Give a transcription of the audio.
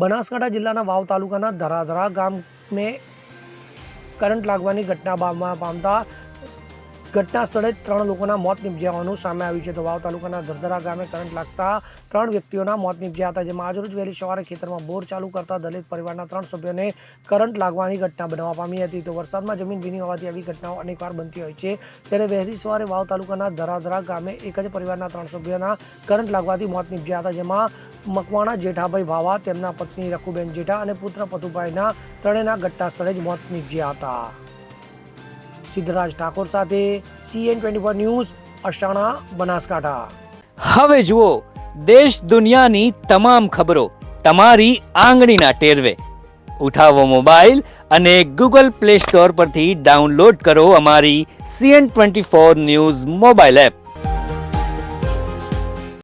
બનાસકાંઠા જિલ્લાના વાવ તાલુકાના ધરાધરા ગામને કરંટ લાગવાની ઘટના પામતા ઘટના સ્થળે ત્રણ લોકોના મોત નીપજ્યા સામે આવ્યું છે. તો વાવ તાલુકાના ધરધરા ગામે કરંટ લાગતા ત્રણ વ્યક્તિઓના મોત નીપજ્યા હતા, જેમાં આજરોજ વહેલી સવારે ખેતરમાં બોર ચાલુ કરતા દલિત પરિવારના ત્રણ સભ્યોને કરંટ લાગવાની ઘટના બનવા પામી હતી. તો વરસાદમાં જમીન ભીની હોવાથી આવી ઘટનાઓ અનેકવાર બનતી હોય છે. ત્યારે વહેલી સવારે વાવ તાલુકાના ધરાધરા ગામે એક જ પરિવારના ત્રણ સભ્યોના કરંટ લાગવાથી મોત નીપજ્યા હતા, જેમાં મકવાણા, જેઠાભાઈ ભાવા, તેમના પત્ની રખુબેન જેઠા અને પુત્ર પથુભાઈના ત્રણેયના ઘટના સ્થળે જ મોત નીપજ્યા હતા. સિદ્ધરાજ ઠાકોર સાથે CN twenty four news, Ashana, Banaskantha. હવે જુઓ, દેશ દુનિયાની તમામ ખબરો તમારી આંગળીના ટેરવે. ઉઠાવો મોબાઈલ અને ગૂગલ પ્લે સ્ટોર પરથી ડાઉનલોડ કરો અમારી CN twenty four news mobile app.